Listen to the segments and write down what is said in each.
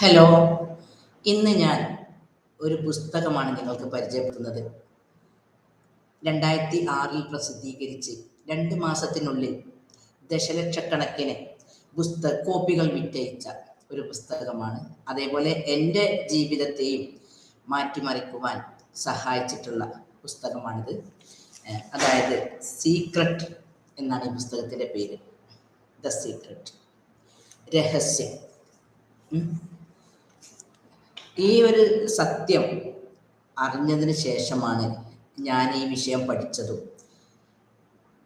Hello. ഇന്ന് ഞാൻ ഒരു പുസ്തകമാണ് നിങ്ങൾക്ക് പരിചയപ്പെടുത്തുന്നത്. രണ്ടായിരത്തി ആറിൽ പ്രസിദ്ധീകരിച്ച് രണ്ട് മാസത്തിനുള്ളിൽ ദശലക്ഷക്കണക്കിന് പുസ്തക കോപ്പികൾ വിറ്റയിച്ച ഒരു പുസ്തകമാണ്. അതേപോലെ എന്റെ ജീവിതത്തെയും മാറ്റിമറിക്കുവാൻ സഹായിച്ചിട്ടുള്ള പുസ്തകമാണിത്. അതായത് സീക്രട്ട് എന്നാണ് ഈ പുസ്തകത്തിന്റെ പേര്. The secret. രഹസ്യം. ഈ ഒരു സത്യം അറിഞ്ഞതിന് ശേഷമാണ് ഞാൻ ഈ വിഷയം പഠിച്ചതും.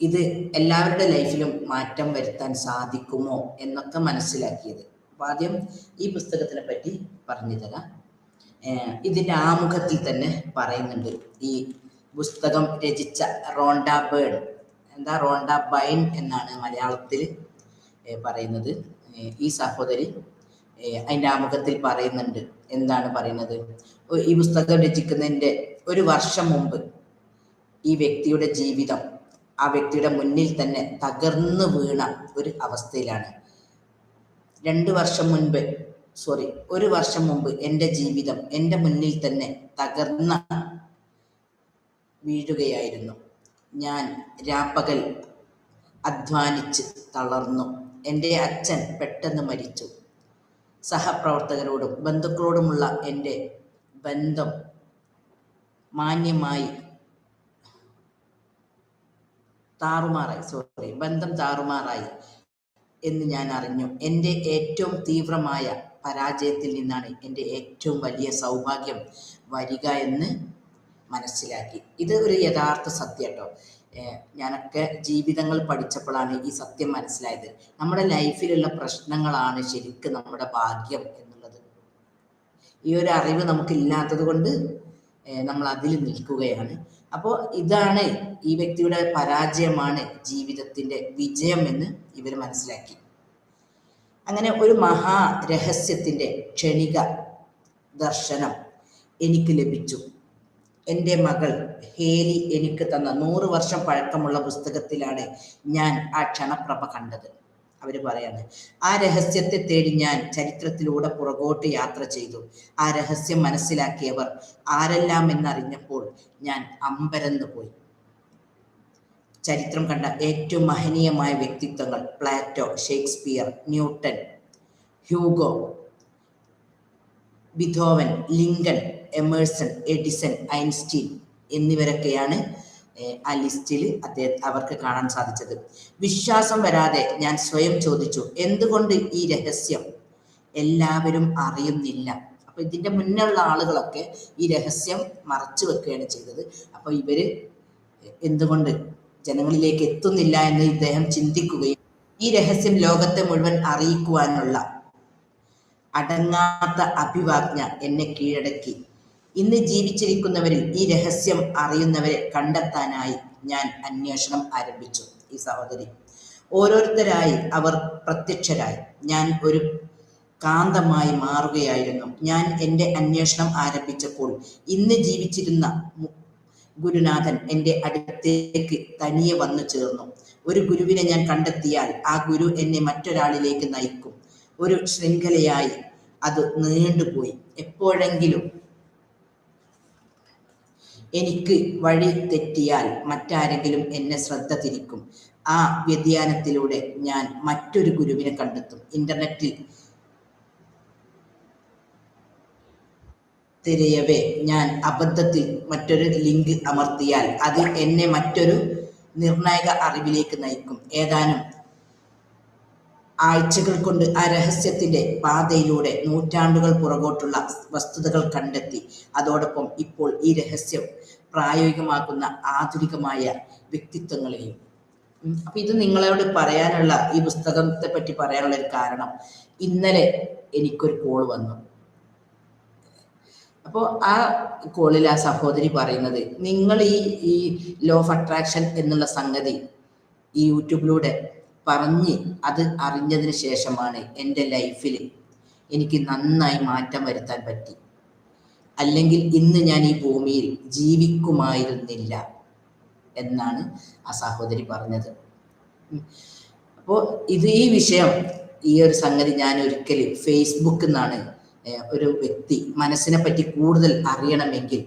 ഇത് എല്ലാവരുടെ ലൈഫിലും മാറ്റം വരുത്താൻ സാധിക്കുമോ എന്നൊക്കെ മനസ്സിലാക്കിയത്. അപ്പം ആദ്യം ഈ പുസ്തകത്തിനെ പറ്റി പറഞ്ഞു തരാം. ഇതിന്റെ ആമുഖത്തിൽ തന്നെ പറയുന്നുണ്ട് ഈ പുസ്തകം രചിച്ച റോണ്ട ബേൺ. എന്താ റോണ്ട ബൈൻ എന്നാണ് മലയാളത്തിൽ പറയുന്നത്. ഈ സഹോദരി അതിന്റെ ആമുഖത്തിൽ പറയുന്നുണ്ട്. എന്താണ് പറയുന്നത്? ഈ പുസ്തകം രചിക്കുന്നതിന്റെ ഒരു വർഷം മുമ്പ് ഈ വ്യക്തിയുടെ ജീവിതം ആ വ്യക്തിയുടെ മുന്നിൽ തന്നെ തകർന്നു വീണ ഒരു അവസ്ഥയിലാണ്. രണ്ട് വർഷം മുൻപ് സോറി ഒരു വർഷം മുമ്പ് എന്റെ ജീവിതം എന്റെ മുന്നിൽ തന്നെ തകർന്ന വീഴുകയായിരുന്നു. ഞാൻ രാപ്പകൽ അധ്വാനിച്ച് തളർന്നു. എന്റെ അച്ഛൻ പെട്ടെന്ന് മരിച്ചു. സഹപ്രവർത്തകരോടും ബന്ധുക്കളോടുമുള്ള എന്റെ ബന്ധം മാന്യമായി താറുമാറായി. സോറി ബന്ധം താറുമാറായി എന്ന് ഞാൻ അറിഞ്ഞു. എന്റെ ഏറ്റവും തീവ്രമായ പരാജയത്തിൽ നിന്നാണ് എന്റെ ഏറ്റവും വലിയ സൗഭാഗ്യം വരിക എന്ന് മനസ്സിലാക്കി. ഇത് ഒരു യഥാർത്ഥ സത്യം കേട്ടോ. ഞാനൊക്കെ ജീവിതങ്ങൾ പഠിച്ചപ്പോഴാണ് ഈ സത്യം മനസ്സിലായത്. നമ്മുടെ ലൈഫിലുള്ള പ്രശ്നങ്ങളാണ് ശരിക്കും നമ്മുടെ ഭാഗ്യം എന്നുള്ളത്. ഈ ഒരു അറിവ് നമുക്കില്ലാത്തത് കൊണ്ട് നമ്മൾ അതിൽ നിൽക്കുകയാണ്. അപ്പോൾ ഇതാണ് ഈ വ്യക്തിയുടെ പരാജയമാണ് ജീവിതത്തിന്റെ വിജയം എന്ന് ഇവർ മനസ്സിലാക്കി. അങ്ങനെ ഒരു മഹാ രഹസ്യത്തിന്റെ ക്ഷണിക ദർശനം എനിക്ക് ലഭിച്ചു. എന്റെ മകൾ ഹേലി എനിക്ക് തന്ന നൂറ് വർഷം പഴക്കമുള്ള പുസ്തകത്തിലാണ് ഞാൻ ആ ക്ഷണപ്രഭ കണ്ടത്. അവർ പറയാണ് ആ രഹസ്യത്തെ തേടി ഞാൻ ചരിത്രത്തിലൂടെ പുറകോട്ട് യാത്ര ചെയ്തു. ആ രഹസ്യം മനസ്സിലാക്കിയവർ ആരെല്ലാം എന്നറിഞ്ഞപ്പോൾ ഞാൻ അമ്പരന്ന് പോയി. ചരിത്രം കണ്ട ഏറ്റവും മഹനീയമായ വ്യക്തിത്വങ്ങൾ Plato Shakespeare Newton Hugo Beethoven Lincoln Emerson Edison Einstein എന്നിവരൊക്കെയാണ് ആ ലിസ്റ്റിൽ അദ്ദേഹം അവർക്ക് കാണാൻ സാധിച്ചത്. വിശ്വാസം വരാതെ ഞാൻ സ്വയം ചോദിച്ചു എന്തുകൊണ്ട് ഈ രഹസ്യം? എല്ലാവരും അറിയുന്നില്ല. അപ്പൊ ഇതിന്റെ മുന്നുള്ള ആളുകളൊക്കെ ഈ രഹസ്യം മറച്ചു വെക്കുകയാണ് ചെയ്തത്. അപ്പൊ ഇവർ എന്തുകൊണ്ട് ജനങ്ങളിലേക്ക് എത്തുന്നില്ല എന്ന് ഇദ്ദേഹം ചിന്തിക്കുകയും ഈ രഹസ്യം ലോകത്തെ മുഴുവൻ അറിയിക്കുവാനുള്ള അടങ്ങാത്ത അഭിവാജ്ഞ എന്നെ കീഴടക്കി. ഇന്ന് ജീവിച്ചിരിക്കുന്നവരിൽ ഈ രഹസ്യം അറിയുന്നവരെ കണ്ടെത്താനായി ഞാൻ അന്വേഷണം ആരംഭിച്ചു. ഈ സഹോദരി. ഓരോരുത്തരായി അവർ പ്രത്യക്ഷരായി. ഞാൻ ഒരു കാന്തമായി മാറുകയായിരുന്നു. ഞാൻ എന്റെ അന്വേഷണം ആരംഭിച്ചപ്പോൾ ഇന്ന് ജീവിച്ചിരുന്ന ഗുരുനാഥൻ എന്റെ അടുത്തേക്ക് തനിയെ വന്നു ചേർന്നു. ഒരു ഗുരുവിനെ ഞാൻ കണ്ടെത്തിയാൽ ആ ഗുരു എന്നെ മറ്റൊരാളിലേക്ക് നയിക്കും. ഒരു ശൃംഖലയായി അത് നീണ്ടുപോയി. എപ്പോഴെങ്കിലും എനിക്ക് വഴി തെറ്റിയാൽ മറ്റാരെങ്കിലും എന്നെ ശ്രദ്ധ തിരിക്കും. ആ വ്യതിയാനത്തിലൂടെ ഞാൻ മറ്റൊരു ഗുരുവിനെ കണ്ടെത്തും. ഇന്റർനെറ്റിൽ തിരയവേ ഞാൻ അബദ്ധത്തിൽ മറ്റൊരു ലിങ്ക് അമർത്തിയാൽ അത് എന്നെ മറ്റൊരു നിർണായക അറിവിലേക്ക് നയിക്കും. ഏതാനും ആഴ്ചകൾ കൊണ്ട് ആ രഹസ്യത്തിന്റെ പാതയിലൂടെ നൂറ്റാണ്ടുകൾ പുറകോട്ടുള്ള വസ്തുതകൾ കണ്ടെത്തി. അതോടൊപ്പം ഇപ്പോൾ ഈ രഹസ്യം പ്രായോഗികമാക്കുന്ന ആധുനികമായ വ്യക്തിത്വങ്ങളെയും. അപ്പൊ ഇത് നിങ്ങളോട് പറയാനുള്ള ഈ പുസ്തകത്തെ പറ്റി പറയാനുള്ള ഒരു കാരണം. ഇന്നലെ എനിക്കൊരു കോൾ വന്നു. അപ്പോൾ ആ കോളിൽ ആ സഹോദരി പറയുന്നത് നിങ്ങൾ ഈ ഈ ലോ ഓഫ് അട്രാക്ഷൻ എന്നുള്ള സംഗതി ഈ യൂട്യൂബിലൂടെ പറഞ്ഞ് അത് അറിഞ്ഞതിന് ശേഷമാണ് എന്റെ ലൈഫിൽ എനിക്ക് നന്നായി മാറ്റം വരുത്താൻ പറ്റി. അല്ലെങ്കിൽ ഇന്ന് ഞാൻ ഈ ഭൂമിയിൽ ജീവിക്കുമായിരുന്നില്ല എന്നാണ് ആ സഹോദരി പറഞ്ഞത്. അപ്പോൾ ഇത് ഈ വിഷയം ഈ ഒരു സംഗതി ഞാൻ ഒരിക്കൽ ഫേസ്ബുക്കിൽ നിന്നാണ് ഒരു വ്യക്തി മനസ്സിനെ പറ്റി കൂടുതൽ അറിയണമെങ്കിൽ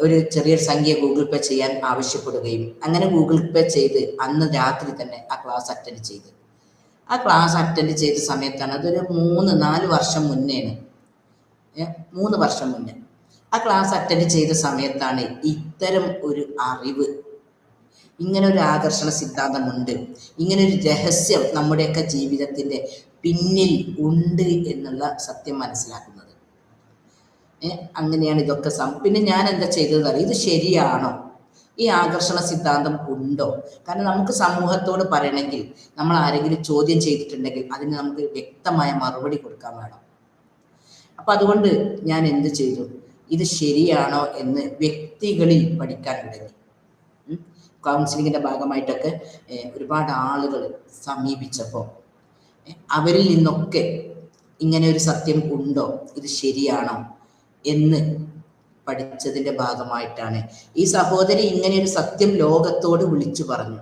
ഒരു ചെറിയ സംഖ്യ ഗൂഗിൾ പേ ചെയ്യാൻ ആവശ്യപ്പെടുകയും അങ്ങനെ ഗൂഗിൾ പേ ചെയ്ത് അന്ന് രാത്രി തന്നെ ആ ക്ലാസ് അറ്റൻഡ് ചെയ്ത്. ആ ക്ലാസ് അറ്റൻഡ് ചെയ്ത സമയത്താണ് അതൊരു മൂന്ന് നാല് വർഷം മുന്നേയാണ് മൂന്ന് വർഷം മുന്നേ. ആ ക്ലാസ് അറ്റൻഡ് ചെയ്ത സമയത്താണ് ഇത്തരം ഒരു അറിവ്. ഇങ്ങനെ ഒരു ആകർഷണ സിദ്ധാന്തമുണ്ട്. ഇങ്ങനെ ഒരു രഹസ്യം നമ്മുടെയൊക്കെ ജീവിതത്തിന്റെ പിന്നിൽ ഉണ്ട് എന്നുള്ള സത്യം മനസ്സിലാക്കുന്നത്. അങ്ങനെയാണ് ഇതൊക്കെ സം പിന്നെ ഞാൻ എന്താ ചെയ്തത് അറിയാം ഇത് ശരിയാണോ? ഈ ആകർഷണ സിദ്ധാന്തം ഉണ്ടോ? കാരണം നമുക്ക് സമൂഹത്തോട് പറയണമെങ്കിൽ നമ്മൾ ആരെങ്കിലും ചോദ്യം ചെയ്തിട്ടുണ്ടെങ്കിൽ അതിന് നമുക്ക് വ്യക്തമായ മറുപടി കൊടുക്കാൻ വേണം. അപ്പൊ അതുകൊണ്ട് ഞാൻ എന്ത് ചെയ്തു? ഇത് ശരിയാണോ എന്ന് വ്യക്തികളിൽ പഠിക്കാൻ തുടങ്ങി. കൗൺസിലിങ്ങിന്റെ ഭാഗമായിട്ടൊക്കെ ഒരുപാട് ആളുകൾ സമീപിച്ചപ്പോൾ അവരിൽ നിന്നൊക്കെ ഇങ്ങനെ ഒരു സത്യം ഉണ്ടോ? ഇത് ശരിയാണോ? എന്ന് പഠിച്ചതിന്റെ ഭാഗമായിട്ടാണ്. ഈ സഹോദരി ഇങ്ങനെ ഒരു സത്യം ലോകത്തോട് വിളിച്ചു പറഞ്ഞു.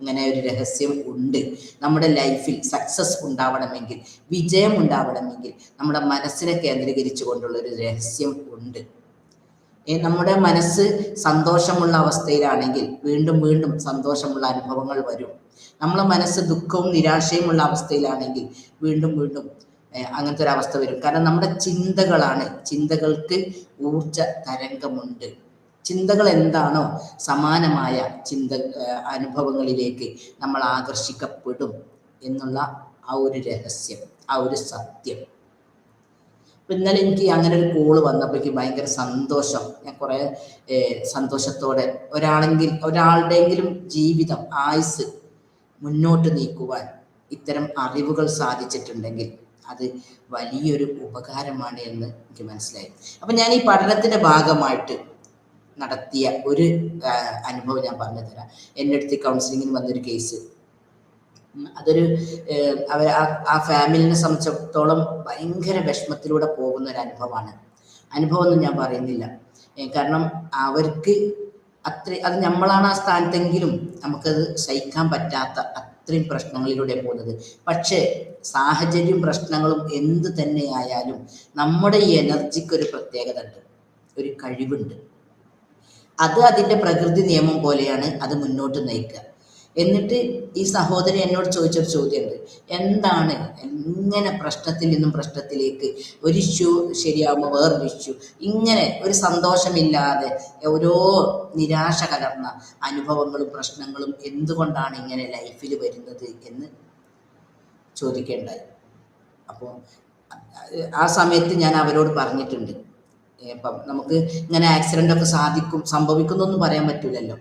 ഇങ്ങനെ ഒരു രഹസ്യം ഉണ്ട്. നമ്മുടെ ലൈഫിൽ സക്സസ് ഉണ്ടാവണമെങ്കിൽ വിജയം ഉണ്ടാവണമെങ്കിൽ നമ്മുടെ മനസ്സിനെ കേന്ദ്രീകരിച്ചു കൊണ്ടുള്ള ഒരു രഹസ്യം ഉണ്ട്. നമ്മുടെ മനസ്സ് സന്തോഷമുള്ള അവസ്ഥയിലാണെങ്കിൽ വീണ്ടും വീണ്ടും സന്തോഷമുള്ള അനുഭവങ്ങൾ വരും. നമ്മളെ മനസ്സ് ദുഃഖവും നിരാശയുമുള്ള അവസ്ഥയിലാണെങ്കിൽ വീണ്ടും വീണ്ടും അങ്ങനത്തെ ഒരു അവസ്ഥ വരും. കാരണം നമ്മുടെ ചിന്തകളാണ് ചിന്തകൾക്ക് ഊർജ തരംഗമുണ്ട്. ചിന്തകൾ എന്താണോ സമാനമായ ചിന്ത അനുഭവങ്ങളിലേക്ക് നമ്മൾ ആകർഷിക്കപ്പെടും എന്നുള്ള ആ ഒരു രഹസ്യം ആ ഒരു സത്യം. ഇന്നലെ എനിക്ക് അങ്ങനെ ഒരു കോൾ വന്നപ്പോൾ ഭയങ്കര സന്തോഷം. ഞാൻ കുറെ സന്തോഷത്തോടെ ഒരാളെങ്കിൽ ഒരാളുടെയെങ്കിലും ജീവിതം ആയുസ് മുന്നോട്ട് നീക്കുവാൻ ഇത്തരം അറിവുകൾ സാധിച്ചിട്ടുണ്ടെങ്കിൽ അത് വലിയൊരു ഉപകാരമാണ് എന്ന് എനിക്ക് മനസ്സിലായി. അപ്പം ഞാൻ ഈ പഠനത്തിന്റെ ഭാഗമായിട്ട് നടത്തിയ ഒരു അനുഭവം ഞാൻ പറഞ്ഞു തരാം. എന്റെ അടുത്ത് കൗൺസിലിങ്ങിന് വന്നൊരു കേസ് അതൊരു അവർ ആ ഫാമിലിനെ സംബന്ധിച്ചിടത്തോളം ഭയങ്കര വിഷമത്തിലൂടെ പോകുന്ന ഒരു അനുഭവമാണ്. അനുഭവമൊന്നും ഞാൻ പറയുന്നില്ല. കാരണം അവർക്ക് അത്ര അത് നമ്മളാണ് ആ സ്ഥാനത്തെങ്കിലും നമുക്കത് സഹിക്കാൻ പറ്റാത്ത അത്രയും പ്രശ്നങ്ങളിലൂടെ പോകുന്നത്. പക്ഷേ സാഹചര്യം പ്രശ്നങ്ങളും എന്ത് തന്നെയായാലും നമ്മുടെ ഈ എനർജിക്ക് ഒരു പ്രത്യേകത ഉണ്ട് ഒരു കഴിവുണ്ട്. അത് അതിന്റെ പ്രകൃതി നിയമം പോലെയാണ് അത് മുന്നോട്ട് നയിക്കുക. എന്നിട്ട് ഈ സഹോദരി എന്നോട് ചോദിച്ചൊരു ചോദ്യമുണ്ട്. എന്താണ് ഇങ്ങനെ പ്രശ്നത്തിൽ നിന്നും പ്രശ്നത്തിലേക്ക് ഒരു ഇഷ്യൂ ശരിയാകുമ്പോൾ വേറൊരു ഇഷ്യൂ? ഇങ്ങനെ ഒരു സന്തോഷമില്ലാതെ ഓരോ നിരാശ കലർന്ന അനുഭവങ്ങളും പ്രശ്നങ്ങളും എന്തുകൊണ്ടാണ് ഇങ്ങനെ ലൈഫിൽ വരുന്നത് എന്ന് ചോദിക്കേണ്ടായി. അപ്പോൾ ആ സമയത്ത് ഞാൻ അവരോട് പറഞ്ഞിട്ടുണ്ട്. ഇപ്പം നമുക്ക് ഇങ്ങനെ ആക്സിഡന്റ് ഒക്കെ സാധിക്കും സംഭവിക്കുന്നൊന്നും പറയാൻ പറ്റൂലല്ലോ.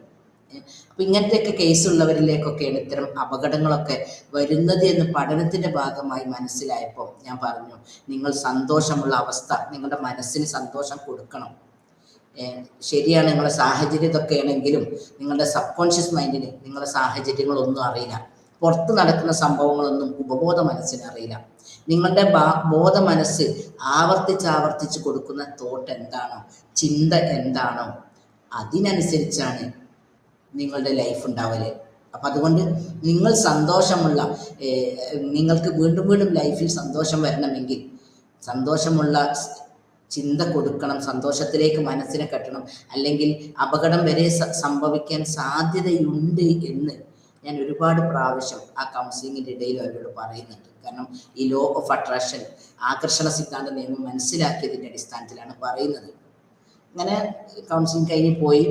അപ്പം ഇങ്ങനത്തെയൊക്കെ കേസ് ഉള്ളവരിലേക്കൊക്കെയാണ് ഇത്തരം അപകടങ്ങളൊക്കെ വരുന്നത് എന്ന് പഠനത്തിന്റെ ഭാഗമായി മനസ്സിലായപ്പോൾ ഞാൻ പറഞ്ഞു നിങ്ങൾ സന്തോഷമുള്ള അവസ്ഥ നിങ്ങളുടെ മനസ്സിന് സന്തോഷം കൊടുക്കണം. ശരിയാണ് നിങ്ങളുടെ സാഹചര്യം ഇതൊക്കെ ആണെങ്കിലും നിങ്ങളുടെ സബ് കോൺഷ്യസ് മൈൻഡിന് നിങ്ങളുടെ സാഹചര്യങ്ങളൊന്നും അറിയില്ല. പുറത്ത് നടക്കുന്ന സംഭവങ്ങളൊന്നും ഉപബോധ മനസ്സിന് അറിയില്ല. നിങ്ങളുടെ ബോധ മനസ്സ് ആവർത്തിച്ച് ആവർത്തിച്ച് കൊടുക്കുന്ന തോട്ട് എന്താണോ ചിന്ത എന്താണോ അതിനനുസരിച്ചാണ് നിങ്ങളുടെ ലൈഫ് ഉണ്ടാവൽ. അപ്പം അതുകൊണ്ട് നിങ്ങൾ സന്തോഷമുള്ള നിങ്ങൾക്ക് വീണ്ടും വീണ്ടും ലൈഫിൽ സന്തോഷം വരണമെങ്കിൽ സന്തോഷമുള്ള ചിന്ത കൊടുക്കണം സന്തോഷത്തിലേക്ക് മനസ്സിനെ കെട്ടണം. അല്ലെങ്കിൽ അപകടം വരെ സംഭവിക്കാൻ സാധ്യതയുണ്ട് എന്ന് ഞാൻ ഒരുപാട് പ്രാവശ്യം ആ കൗൺസിലിങ്ങിന്റെ ഇടയിൽ അവരോട് പറയുന്നുണ്ട്. കാരണം ഈ ലോ ഓഫ് അട്രാക്ഷൻ ആകർഷണ സിദ്ധാന്ത നിയമം മനസ്സിലാക്കിയതിന്റെ അടിസ്ഥാനത്തിലാണ് പറയുന്നത്. അങ്ങനെ കൗൺസിലിംഗ് കഴിഞ്ഞ് പോയി.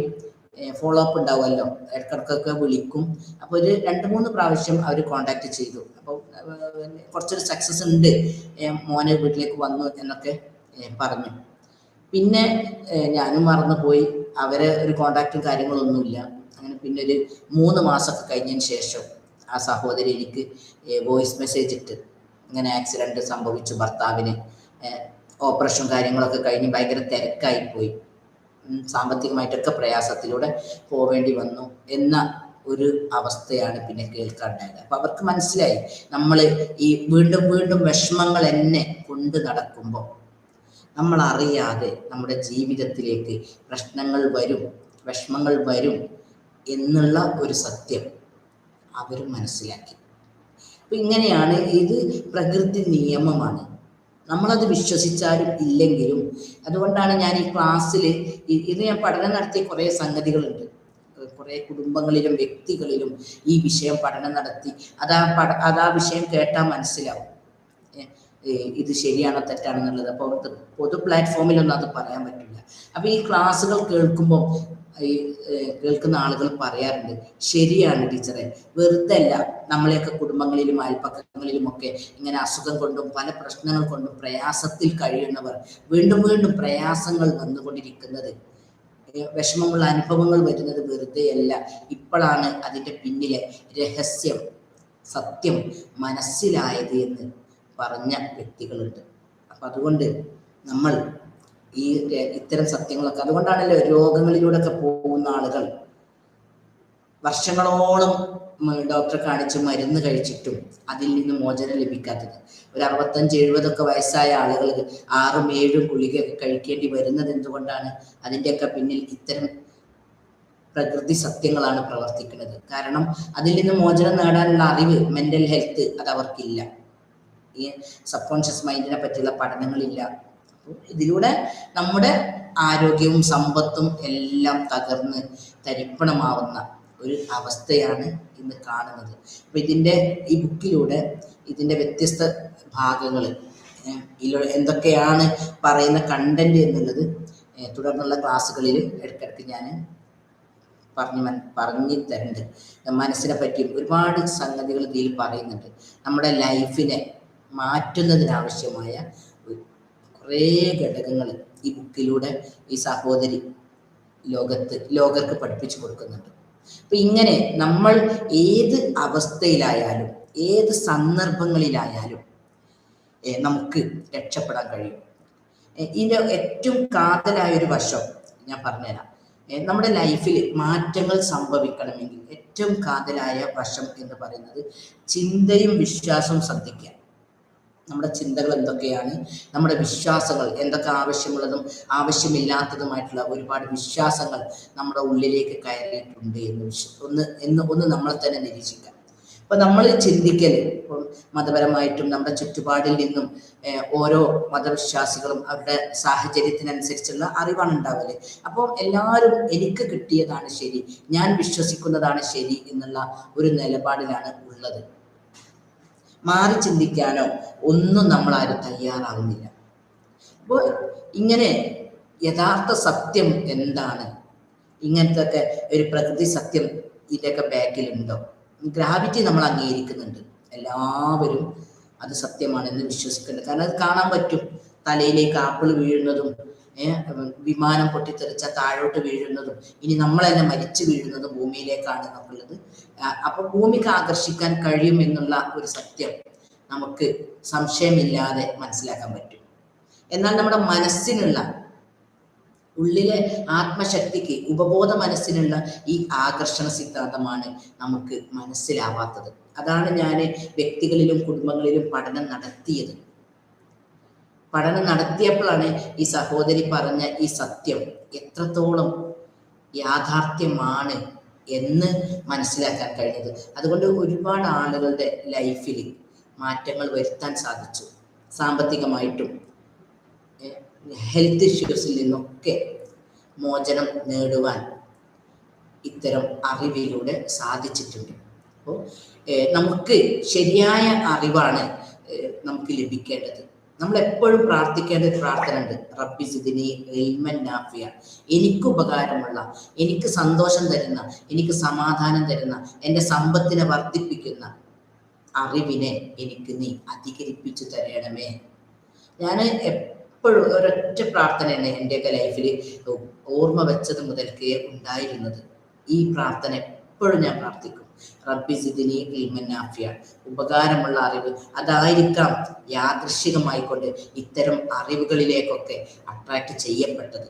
ഫോളോ അപ്പ് ഉണ്ടാവുമല്ലോ. ഇടക്കിടക്കൊക്കെ വിളിക്കും. അപ്പോൾ ഒരു രണ്ട് മൂന്ന് പ്രാവശ്യം അവർ കോണ്ടാക്ട് ചെയ്തു. അപ്പോൾ കുറച്ചൊരു സക്സസ് ഉണ്ട്. മോനെ വീട്ടിലേക്ക് വന്നു എന്നൊക്കെ പറഞ്ഞു. പിന്നെ ഞാനും മറന്നുപോയി. അവരെ ഒരു കോണ്ടാക്റ്റും കാര്യങ്ങളൊന്നുമില്ല. അങ്ങനെ പിന്നെ ഒരു മൂന്ന് മാസമൊക്കെ കഴിഞ്ഞതിന് ശേഷം ആ സഹോദരി എനിക്ക് വോയിസ് മെസ്സേജ് ഇട്ട് ഇങ്ങനെ ആക്സിഡന്റ് സംഭവിച്ചു. ഭർത്താവിന് ഓപ്പറേഷൻ കാര്യങ്ങളൊക്കെ കഴിഞ്ഞ് ഭയങ്കര തിരക്കായി പോയി ഉം, സാമ്പത്തികമായിട്ടൊക്കെ പ്രയാസത്തിലൂടെ പോവേണ്ടി വന്നു എന്ന ഒരു അവസ്ഥയാണ് പിന്നെ കേൾക്കാണ്ടായത്. അപ്പൊ അവർക്ക് മനസ്സിലായി നമ്മൾ ഈ വീണ്ടും വീണ്ടും വിഷമങ്ങൾ എന്നെ കൊണ്ട് നടക്കുമ്പോൾ നമ്മൾ അറിയാതെ നമ്മുടെ ജീവിതത്തിലേക്ക് പ്രശ്നങ്ങൾ വരും വിഷമങ്ങൾ വരും എന്നുള്ള ഒരു സത്യം അവർ മനസ്സിലാക്കി. അപ്പം ഇങ്ങനെയാണ് ഇത് പ്രകൃതി നിയമമാണ്. നമ്മളത് വിശ്വസിച്ചാലും ഇല്ലെങ്കിലും. അതുകൊണ്ടാണ് ഞാൻ ഈ ക്ലാസ്സിൽ ഇത് ഞാൻ പഠനം നടത്തിയ കുറേ സംഗതികളുണ്ട്. കുറേ കുടുംബങ്ങളിലും വ്യക്തികളിലും ഈ വിഷയം പഠനം നടത്തി. അതാ പഠ അതാ വിഷയം കേട്ടാൽ മനസ്സിലാവും. ഇത് ശരിയാണോ തെറ്റാണെന്നുള്ളത്. അപ്പോൾ പൊതു പ്ലാറ്റ്ഫോമിലൊന്നും അത് പറയാൻ പറ്റില്ല. അപ്പോൾ ഈ ക്ലാസ്സുകൾ കേൾക്കുമ്പോൾ ഈ കേൾക്കുന്ന ആളുകൾ പറയാറുണ്ട് ശരിയാണ് ടീച്ചറെ വെറുതെ അല്ല നമ്മളെയൊക്കെ കുടുംബങ്ങളിലും അയൽപ്പക്കങ്ങളിലും ഒക്കെ ഇങ്ങനെ അസുഖം കൊണ്ടും പല പ്രശ്നങ്ങൾ കൊണ്ടും പ്രയാസത്തിൽ കഴിയുന്നവർ വീണ്ടും വീണ്ടും പ്രയാസങ്ങൾ വന്നുകൊണ്ടിരിക്കുന്നത്. വിഷമമുള്ള അനുഭവങ്ങൾ വരുന്നത് വെറുതെയല്ല ഇപ്പോഴാണ് അതിന്റെ പിന്നിലെ രഹസ്യം സത്യം മനസ്സിലായത് എന്ന് പറഞ്ഞ വ്യക്തികളുണ്ട്. അപ്പം അതുകൊണ്ട് നമ്മൾ ഈ ഇത്തരം സത്യങ്ങളൊക്കെ. അതുകൊണ്ടാണല്ലോ രോഗങ്ങളിലൂടെ ഒക്കെ പോകുന്ന ആളുകൾ വർഷങ്ങളോളം ഡോക്ടറെ കാണിച്ച് മരുന്ന് കഴിച്ചിട്ടും അതിൽ നിന്ന് മോചനം ലഭിക്കാത്തത്. ഒരു അറുപത്തഞ്ച് എഴുപതൊക്കെ വയസ്സായ ആളുകൾ ആറും ഏഴും ഗുളിക കഴിക്കേണ്ടി വരുന്നത് എന്തുകൊണ്ടാണ്? അതിന്റെയൊക്കെ പിന്നിൽ ഇത്തരം പ്രകൃതി സത്യങ്ങളാണ് പ്രവർത്തിക്കുന്നത്. കാരണം അതിൽ നിന്ന് മോചനം നേടാനുള്ള അറിവ് മെന്റൽ ഹെൽത്ത് അത് അവർക്കില്ല. ഈ സബ് കോൺഷ്യസ് മൈൻഡിനെ പറ്റിയുള്ള പഠനങ്ങളില്ല. ഇതിലൂടെ നമ്മുടെ ആരോഗ്യവും സമ്പത്തും എല്ലാം തകർന്ന് തരിപ്പണമാവുന്ന ഒരു അവസ്ഥയാണ് ഇന്ന് കാണുന്നത്. അപ്പൊ ഇതിന്റെ ഈ ബുക്കിലൂടെ ഇതിന്റെ വ്യത്യസ്ത ഭാഗങ്ങൾ എന്തൊക്കെയാണ് പറയുന്ന കണ്ടന്റ് എന്നുള്ളത് തുടർന്നുള്ള ക്ലാസ്സുകളിൽ ഇടയ്ക്കിടയ്ക്ക് ഞാൻ പറഞ്ഞു പറഞ്ഞു തരുന്നുണ്ട് മനസ്സിനെ പറ്റിയും ഒരുപാട് സംഗതികൾ ഇതിൽ പറയുന്നുണ്ട്. നമ്മുടെ ലൈഫിനെ മാറ്റുന്നതിനാവശ്യമായ കുറേ ഘടകങ്ങൾ ഈ ബുക്കിലൂടെ ഈ സഹോദരി ലോകത്ത് ലോകർക്ക് പഠിപ്പിച്ചു കൊടുക്കുന്നുണ്ട്. അപ്പൊ ഇങ്ങനെ നമ്മൾ ഏത് അവസ്ഥയിലായാലും ഏത് സന്ദർഭങ്ങളിലായാലും നമുക്ക് രക്ഷപ്പെടാൻ കഴിയും. ഇതിന്റെ ഏറ്റവും കാതലായ ഒരു വശം ഞാൻ പറഞ്ഞുതരാം. നമ്മുടെ ലൈഫിൽ മാറ്റങ്ങൾ സംഭവിക്കണമെങ്കിൽ ഏറ്റവും കാതലായ വശം എന്ന് പറയുന്നത് ചിന്തയും വിശ്വാസവും ശ്രദ്ധിക്കുക. നമ്മുടെ ചിന്തകൾ എന്തൊക്കെയാണ്? നമ്മുടെ വിശ്വാസങ്ങൾ എന്തൊക്കെ ആവശ്യമുള്ളതും ആവശ്യമില്ലാത്തതുമായിട്ടുള്ള ഒരുപാട് വിശ്വാസങ്ങൾ നമ്മുടെ ഉള്ളിലേക്ക് കയറിയിട്ടുണ്ട് എന്ന് ഒന്ന് എന്ന് ഒന്ന് നമ്മളെ തന്നെ നിരീക്ഷിക്കാം. അപ്പൊ നമ്മൾ ചിന്തിക്കൽ ഇപ്പം മതപരമായിട്ടും നമ്മുടെ ചുറ്റുപാടിൽ നിന്നും ഓരോ മതവിശ്വാസികളും അവരുടെ സാഹചര്യത്തിനനുസരിച്ചുള്ള അറിവാണ് ഉണ്ടാവൽ. അപ്പോൾ എല്ലാവരും എനിക്ക് കിട്ടിയതാണ് ശരി ഞാൻ വിശ്വസിക്കുന്നതാണ് ശരി എന്നുള്ള ഒരു നിലപാടിലാണ് ഉള്ളത്. മാറി ചിന്തിക്കാനോ ഒന്നും നമ്മൾ ആരും തയ്യാറാവുന്നില്ല. അപ്പോൾ ഇങ്ങനെ യഥാർത്ഥ സത്യം എന്താണ്? ഇങ്ങനത്തെ ഒക്കെ ഒരു പ്രകൃതി സത്യം ഇതിന്റെയൊക്കെ ബാക്കിലുണ്ടോ? ഗ്രാവിറ്റി നമ്മൾ അംഗീകരിക്കുന്നുണ്ട്. എല്ലാവരും അത് സത്യമാണെന്ന് വിശ്വസിക്കുന്നുണ്ട്. കാരണം അത് കാണാൻ പറ്റും. തലയിലേക്ക് ആപ്പിൾ വീഴുന്നതും വിമാനം പൊട്ടിത്തെറിച്ച താഴോട്ട് വീഴുന്നതും ഇനി നമ്മൾ തന്നെ മരിച്ചു വീഴുന്നതും ഭൂമിയിലേക്കാണ് എന്നുള്ളത് അപ്പൊ ഭൂമിക്ക് ആകർഷിക്കാൻ കഴിയും എന്നുള്ള ഒരു സത്യം നമുക്ക് സംശയമില്ലാതെ മനസ്സിലാക്കാൻ പറ്റും. എന്നാൽ നമ്മുടെ മനസ്സിനുള്ള ഉള്ളിലെ ആത്മശക്തിക്ക് ഉപബോധ മനസ്സിനുള്ള ഈ ആകർഷണ സിദ്ധാന്തമാണ് നമുക്ക് മനസ്സിലാവാത്തത്. അതാണ് ഞാൻ വ്യക്തികളിലും കുടുംബങ്ങളിലും പഠനം നടത്തിയത്. പഠനം നടത്തിയപ്പോഴാണ് ഈ സഹോദരി പറഞ്ഞ ഈ സത്യം എത്രത്തോളം യാഥാർത്ഥ്യമാണ് എന്ന് മനസ്സിലാക്കാൻ കഴിഞ്ഞത്. അതുകൊണ്ട് ഒരുപാട് ആളുകളുടെ ലൈഫിൽ മാറ്റങ്ങൾ വരുത്താൻ സാധിച്ചു. സാമ്പത്തികമായിട്ടും ഹെൽത്ത് ഇഷ്യൂസിൽ നിന്നൊക്കെ മോചനം നേടുവാൻ ഇത്തരം അറിവിലൂടെ സാധിച്ചിട്ടുണ്ട്. അപ്പോൾ നമുക്ക് ശരിയായ അറിവാണ് നമുക്ക് ലഭിക്കേണ്ടത്. നമ്മൾ എപ്പോഴും പ്രാർത്ഥിക്കേണ്ട ഒരു പ്രാർത്ഥന ഉണ്ട് റബ്ബി സിദിനി നാഫിയ. എനിക്ക് ഉപകാരമുള്ള എനിക്ക് സന്തോഷം തരുന്ന എനിക്ക് സമാധാനം തരുന്ന എന്റെ സമ്പത്തിനെ വർദ്ധിപ്പിക്കുന്ന അറിവിനെ എനിക്ക് നീ അധികരിപ്പിച്ചു തരണമേ. ഞാൻ എപ്പോഴും ഒരൊറ്റ പ്രാർത്ഥനയാണ് എന്റെയൊക്കെ ലൈഫിൽ ഓർമ്മ വെച്ചത് മുതൽക്കേ ഉണ്ടായിരുന്നത്. ഈ പ്രാർത്ഥന എപ്പോഴും ഞാൻ പ്രാർത്ഥിക്കും. ഉപകാരമുള്ള അറിവ് അതായിരിക്കാം യാദൃശികമായിക്കൊണ്ട് ഇത്തരം അറിവുകളിലേക്കൊക്കെ അട്രാക്ട് ചെയ്യപ്പെട്ടത്.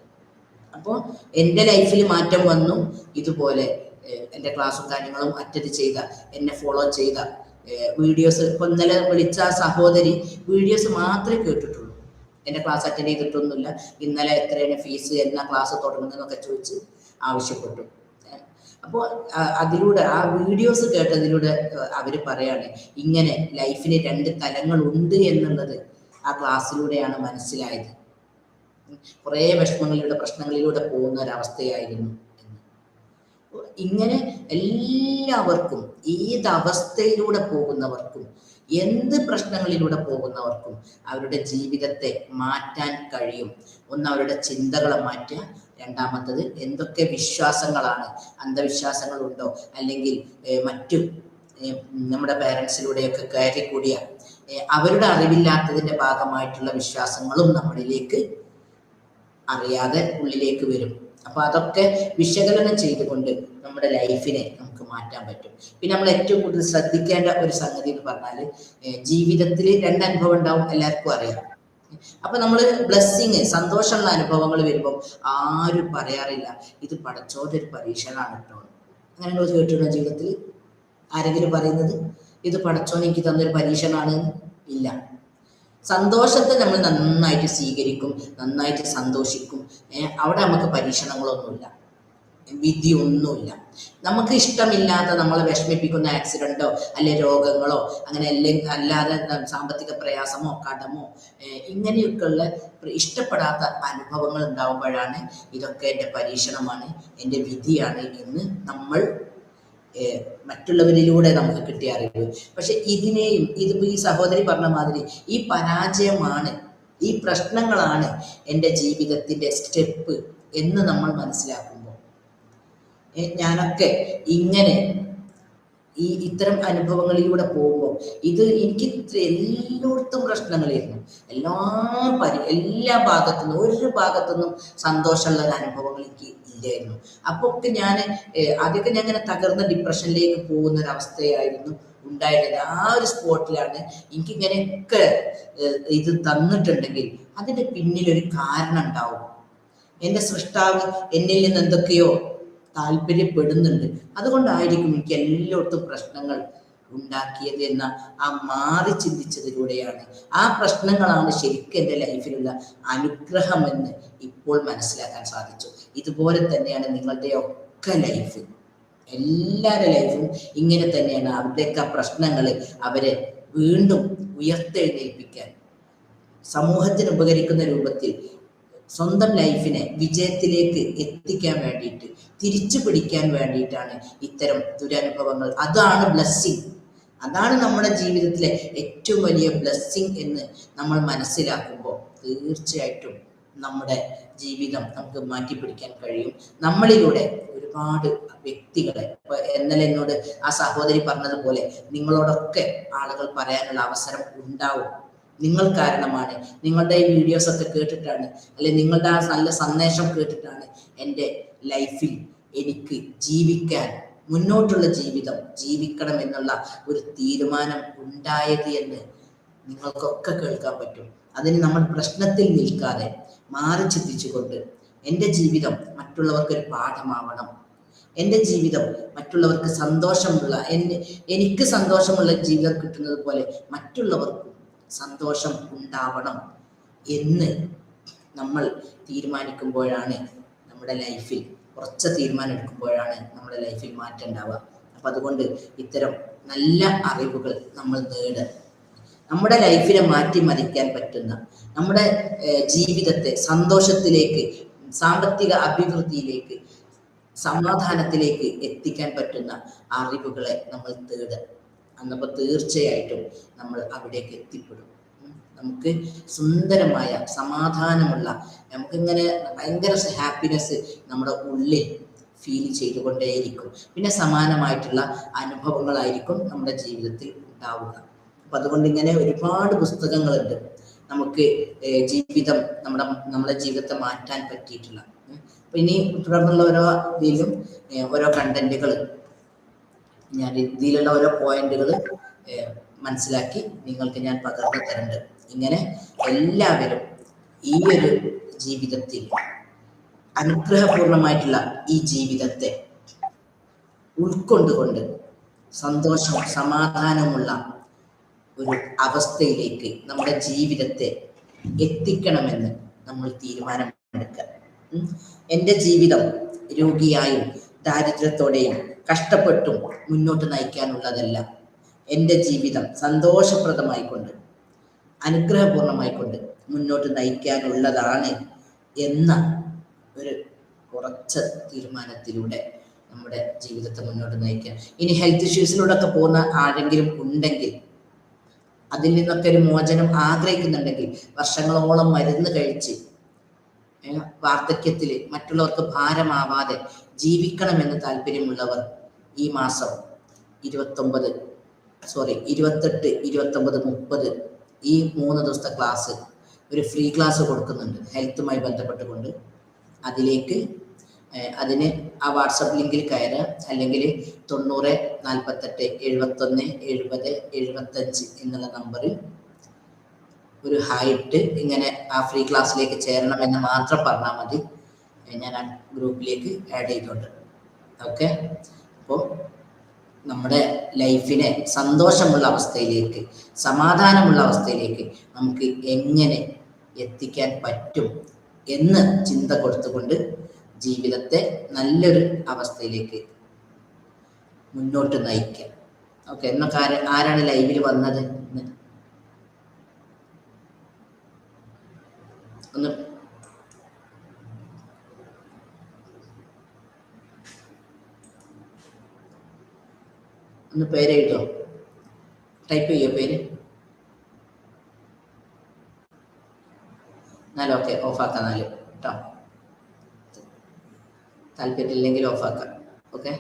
അപ്പോൾ എന്റെ ലൈഫിൽ മാറ്റം വന്നു. ഇതുപോലെ എന്റെ ക്ലാസ്സും കാര്യങ്ങളും അറ്റൻഡ് ചെയ്ത എന്നെ ഫോളോ ചെയ്ത വീഡിയോസ് ഇപ്പൊ ഇന്നലെ വിളിച്ച സഹോദരി വീഡിയോസ് മാത്രമേ കേട്ടിട്ടുള്ളൂ. എന്റെ ക്ലാസ് അറ്റൻഡ് ചെയ്തിട്ടൊന്നുമില്ല. ഇന്നലെ എത്രയാണ് ഫീസ് എന്നാ ക്ലാസ് തുടങ്ങുന്നതെന്നൊക്കെ ചോദിച്ച് ആവശ്യപ്പെട്ടു. അപ്പോൾ അതിലൂടെ ആ വീഡിയോസ് കേട്ടതിലൂടെ അവർ പറയാണ് ഇങ്ങനെ ലൈഫിന് രണ്ട് തലങ്ങളുണ്ട് എന്നുള്ളത് ആ ക്ലാസ്സിലൂടെയാണ് മനസ്സിലായത് കുറേ വിഷമങ്ങളിലൂടെ പ്രശ്നങ്ങളിലൂടെ പോകുന്ന ഒരവസ്ഥയായിരുന്നു. ഇങ്ങനെ എല്ലാവർക്കും ഏത് അവസ്ഥയിലൂടെ പോകുന്നവർക്കും എന്ത് പ്രശ്നങ്ങളിലൂടെ പോകുന്നവർക്കും അവരുടെ ജീവിതത്തെ മാറ്റാൻ കഴിയും ഒന്ന് അവരുടെ ചിന്തകളെ മാറ്റുക രണ്ടാമത്തത് എന്തൊക്കെ വിശ്വാസങ്ങളാണ്? അന്ധവിശ്വാസങ്ങളുണ്ടോ? അല്ലെങ്കിൽ മറ്റു നമ്മുടെ പേരൻസിലൂടെയൊക്കെ കയറിക്കൂടിയ അവരുടെ അറിവില്ലാത്തതിന്റെ ഭാഗമായിട്ടുള്ള വിശ്വാസങ്ങളും നമ്മളിലേക്ക് അറിയാതെ ഉള്ളിലേക്ക് വരും. അപ്പൊ അതൊക്കെ വിശകലനം ചെയ്തുകൊണ്ട് നമ്മുടെ ലൈഫിനെ നമുക്ക് മാറ്റാൻ പറ്റും. പിന്നെ നമ്മൾ ഏറ്റവും കൂടുതൽ ശ്രദ്ധിക്കേണ്ട ഒരു സംഗതി എന്ന് പറഞ്ഞാൽ ജീവിതത്തിൽ രണ്ട് അനുഭവം ഉണ്ടാവും എല്ലാവർക്കും അറിയാം. അപ്പൊ നമ്മൾ ബ്ലെസ്സിങ് സന്തോഷമുള്ള അനുഭവങ്ങൾ വരുമ്പോൾ ആരും പറയാറില്ല ഇത് പടച്ചോന്റെ ഒരു പരീക്ഷണമാണ് കേട്ടോ അങ്ങനെ നിങ്ങൾ കേട്ടിട്ടുണ്ടോ ജീവിതത്തിൽ? ആരെങ്കിലും പറയുന്നത്? ഇത് പടച്ചോൻ എനിക്ക് തന്നൊരു പരീക്ഷണമാണ് ഇല്ല. സന്തോഷത്തെ നമ്മൾ നന്നായിട്ട് സ്വീകരിക്കും നന്നായിട്ട് സന്തോഷിക്കും. അവിടെ നമുക്ക് പരീക്ഷണങ്ങളൊന്നുമില്ല. വിധിയൊന്നുമില്ല. നമുക്ക് ഇഷ്ടമില്ലാത്ത നമ്മളെ വിഷമിപ്പിക്കുന്ന ആക്സിഡന്റോ അല്ലെ രോഗങ്ങളോ അങ്ങനെ അല്ലെങ്കിൽ അല്ലാതെ സാമ്പത്തിക പ്രയാസമോ കടമോ ഇങ്ങനെയൊക്കെയുള്ള ഇഷ്ടപ്പെടാത്ത അനുഭവങ്ങൾ ഉണ്ടാകുമ്പോഴാണ് ഇതൊക്കെ എന്റെ പരീക്ഷണമാണ് എന്റെ വിധിയാണ് എന്ന് നമ്മൾ മറ്റുള്ളവരിലൂടെ നമുക്ക് കിട്ടിയ അറിവ്. പക്ഷെ ഇതിനെയും ഇത് ഈ സഹോദരി പറഞ്ഞ മാതിരി ഈ പരാജയമാണ് ഈ പ്രശ്നങ്ങളാണ് എന്റെ ജീവിതത്തിന്റെ സ്റ്റെപ്പ് എന്ന് നമ്മൾ മനസ്സിലാക്കുമ്പോൾ ഏഹ് ഞാനൊക്കെ ഇങ്ങനെ ഈ ഇത്തരം അനുഭവങ്ങളിലൂടെ പോകുമ്പോൾ ഇത് എനിക്ക് എല്ലായിടത്തും പ്രശ്നങ്ങളായിരുന്നു. എല്ലാ പരി എല്ലാ ഭാഗത്തുനിന്നും ഒരു ഭാഗത്തുനിന്നും സന്തോഷമുള്ള ഒരു അനുഭവങ്ങൾ എനിക്ക് ഇല്ലായിരുന്നു. അപ്പോൾ ഒക്കെ ഞാൻ ആദ്യമൊക്കെ ഞാൻ ഇങ്ങനെ തകർന്ന ഡിപ്രഷനിലേക്ക് പോകുന്ന ഒരു അവസ്ഥയായിരുന്നു ഉണ്ടായിരുന്നത്. ആ ഒരു സ്പോട്ടിലാണ് എനിക്ക് ഇങ്ങനെയൊക്കെ ഇത് തന്നിട്ടുണ്ടെങ്കിൽ അതിന്റെ പിന്നിലൊരു കാരണം ഉണ്ടാവും. എന്റെ സൃഷ്ടാവ് എന്നിൽ നിന്ന് എന്തൊക്കെയോ താല്പര്യപ്പെടുന്നുണ്ട്. അതുകൊണ്ടായിരിക്കും എനിക്ക് എല്ലായിടത്തും പ്രശ്നങ്ങൾ ഉണ്ടാക്കിയത് എന്ന ആ മാറി ചിന്തിച്ചതിലൂടെയാണ്. ആ പ്രശ്നങ്ങളാണ് ശരിക്കും എന്റെ ലൈഫിലുള്ള അനുഗ്രഹമെന്ന് ഇപ്പോൾ മനസ്സിലാക്കാൻ സാധിച്ചു. ഇതുപോലെ തന്നെയാണ് നിങ്ങളുടെ ഒക്കെ ലൈഫ്. എല്ലാവരുടെ ലൈഫും ഇങ്ങനെ തന്നെയാണ്. അവരുടെയൊക്കെ പ്രശ്നങ്ങൾ അവരെ വീണ്ടും ഉയർത്തെഴുന്നേൽപ്പിക്കാൻ സമൂഹത്തിന് ഉപകരിക്കുന്ന രൂപത്തിൽ സ്വന്തം ലൈഫിനെ വിജയത്തിലേക്ക് എത്തിക്കാൻ വേണ്ടിയിട്ട് തിരിച്ചു പിടിക്കാൻ വേണ്ടിയിട്ടാണ് ഇത്തരം ദുരനുഭവങ്ങൾ. അതാണ് ബ്ലെസ്സിങ് അതാണ് നമ്മുടെ ജീവിതത്തിലെ ഏറ്റവും വലിയ ബ്ലെസ്സിങ് എന്ന് നമ്മൾ മനസ്സിലാക്കുമ്പോൾ തീർച്ചയായിട്ടും നമ്മുടെ ജീവിതം നമുക്ക് മാറ്റിപ്പിടിക്കാൻ കഴിയും. നമ്മളിലൂടെ ഒരുപാട് വ്യക്തികളെ ഇപ്പൊ എന്നല്ല എന്നോട് ആ സഹോദരി പറഞ്ഞതുപോലെ നിങ്ങളോടൊക്കെ ആളുകൾ പറയാനുള്ള അവസരം ഉണ്ടാവും. നിങ്ങൾ കാരണമാണ്. നിങ്ങളുടെ ഈ വീഡിയോസ് ഒക്കെ കേട്ടിട്ടാണ്. അല്ലെ നിങ്ങളുടെ ആ നല്ല സന്ദേശം കേട്ടിട്ടാണ് എന്റെ ലൈഫിൽ എനിക്ക് ജീവിക്കാൻ മുന്നോട്ടുള്ള ജീവിതം ജീവിക്കണം എന്നുള്ള ഒരു തീരുമാനം ഉണ്ടായത് എന്ന് നിങ്ങൾക്കൊക്കെ കേൾക്കാൻ പറ്റും. അതിന് നമ്മൾ പ്രശ്നത്തിൽ നിൽക്കാതെ മാറി ചിന്തിച്ചുകൊണ്ട് എന്റെ ജീവിതം മറ്റുള്ളവർക്ക് ഒരു പാഠമാവണം. എന്റെ ജീവിതം മറ്റുള്ളവർക്ക് സന്തോഷമുള്ള എന്നെ എനിക്ക് സന്തോഷമുള്ള ജീവിതം കിട്ടുന്നത് പോലെ മറ്റുള്ളവർക്കും സന്തോഷം ഉണ്ടാവണം എന്ന് നമ്മൾ തീരുമാനിക്കുമ്പോഴാണ് നമ്മുടെ ലൈഫിൽ കുറച്ച് തീരുമാനം എടുക്കുമ്പോഴാണ് നമ്മുടെ ലൈഫിൽ മാറ്റം ഉണ്ടാവുക. അപ്പം അതുകൊണ്ട് ഇത്തരം നല്ല അറിവുകൾ നമ്മൾ നേടുക. നമ്മുടെ ലൈഫിനെ മാറ്റിമറിക്കാൻ പറ്റുന്ന നമ്മുടെ ജീവിതത്തെ സന്തോഷത്തിലേക്ക് സാമ്പത്തിക അഭിവൃദ്ധിയിലേക്ക് സമാധാനത്തിലേക്ക് എത്തിക്കാൻ പറ്റുന്ന അറിവുകളെ നമ്മൾ തേടുക. അന്നപ്പോൾ തീർച്ചയായിട്ടും നമ്മൾ അവിടേക്ക് എത്തിപ്പെടും. നമുക്ക് സുന്ദരമായ സമാധാനമുള്ള നമുക്കിങ്ങനെ ഭയങ്കര ഹാപ്പിനെസ് നമ്മുടെ ഉള്ളിൽ ഫീൽ ചെയ്തുകൊണ്ടേയിരിക്കും. പിന്നെ സമാനമായിട്ടുള്ള അനുഭവങ്ങളായിരിക്കും നമ്മുടെ ജീവിതത്തിൽ ഉണ്ടാവുക. അപ്പൊ അതുകൊണ്ട് ഇങ്ങനെ ഒരുപാട് പുസ്തകങ്ങളുണ്ട് നമുക്ക് ജീവിതം നമ്മുടെ നമ്മുടെ ജീവിതത്തെ മാറ്റാൻ പറ്റിയിട്ടുള്ള. അപ്പം ഇനി തുടർന്നുള്ള ഓരോ ഇതിലും ഓരോ കണ്ടന്റുകൾ ഞാൻ ഇതിലുള്ള ഓരോ പോയിന്റുകൾ മനസ്സിലാക്കി നിങ്ങൾക്ക് ഞാൻ പകർന്നു തരുന്നുണ്ട് ഇങ്ങനെ എല്ലാവരും ഈ ഒരു ജീവിതത്തിൽ അനുഗ്രഹപൂർണമായിട്ടുള്ള ഈ ജീവിതത്തെ ഉൾക്കൊണ്ടുകൊണ്ട് സന്തോഷവും സമാധാനമുള്ള ഒരു അവസ്ഥയിലേക്ക് നമ്മുടെ ജീവിതത്തെ എത്തിക്കണമെന്ന് നമ്മൾ തീരുമാനമെടുക്കുക. എന്റെ ജീവിതം രോഗിയായും ദാരിദ്ര്യത്തോടെയും കഷ്ടപ്പെട്ടും മുന്നോട്ട് നയിക്കാനുള്ളതല്ല. എന്റെ ജീവിതം സന്തോഷപ്രദമായിക്കൊണ്ട് അനുഗ്രഹപൂർണമായിക്കൊണ്ട് മുന്നോട്ട് നയിക്കാനുള്ളതാണ് എന്ന ഒരു കുറച്ച് തീരുമാനത്തിലൂടെ നമ്മുടെ ജീവിതത്തെ മുന്നോട്ട് നയിക്കാൻ. ഇനി ഹെൽത്ത് ഇഷ്യൂസിലൂടെ ഒക്കെ പോകുന്ന ആരെങ്കിലും ഉണ്ടെങ്കിൽ അതിൽ നിന്നൊക്കെ ഒരു മോചനം ആഗ്രഹിക്കുന്നുണ്ടെങ്കിൽ വർഷങ്ങളോളം മരുന്ന് കഴിച്ച് വാർദ്ധക്യത്തിൽ മറ്റുള്ളവർക്ക് ഭാരമാവാതെ ജീവിക്കണമെന്ന് താല്പര്യമുള്ളവർ ഈ മാസം ഇരുപത്തൊമ്പത് സോറി ഇരുപത്തെട്ട് ഇരുപത്തൊമ്പത് മുപ്പത് ഈ മൂന്ന് ദിവസത്തെ ക്ലാസ് ഒരു ഫ്രീ ക്ലാസ് കൊടുക്കുന്നുണ്ട്. ഹെൽത്തുമായി ബന്ധപ്പെട്ടുകൊണ്ട് അതിലേക്ക് അതിന് ആ വാട്സപ്പ് ലിങ്കിൽ കയറുക. അല്ലെങ്കിൽ തൊണ്ണൂറ് നാൽപ്പത്തെട്ട് എഴുപത്തൊന്ന് എഴുപത് എഴുപത്തഞ്ച് എന്നുള്ള നമ്പറിൽ ഒരു ഹൈറ്റ് ഇങ്ങനെ ആ ഫ്രീ ക്ലാസ്സിലേക്ക് ചേരണം എന്ന് മാത്രം പറഞ്ഞാൽ മതി. ഞാൻ ആ ഗ്രൂപ്പിലേക്ക് ആഡ് ചെയ്തോണ്ട് ഓക്കെ അപ്പോൾ നമ്മുടെ ലൈഫിനെ സന്തോഷമുള്ള അവസ്ഥയിലേക്ക് സമാധാനമുള്ള അവസ്ഥയിലേക്ക് നമുക്ക് എങ്ങനെ എത്തിക്കാൻ പറ്റും എന്ന് ചിന്ത കൊടുത്തുകൊണ്ട് ജീവിതത്തെ നല്ലൊരു അവസ്ഥയിലേക്ക് മുന്നോട്ട് നയിക്കാം. ഓക്കെ എന്നൊക്കെ ആരാണ് ലൈവിൽ വന്നത്? ഒന്ന് ഒന്ന് പേര് എഴുതോ. ടൈപ്പ് ചെയ്യോ പേര്? എന്നാലും ഓക്കെ ഓഫാക്കാം എന്നാലും കേട്ടോ താല്പര്യമില്ലെങ്കിൽ ഓഫാക്കാം ഓക്കെ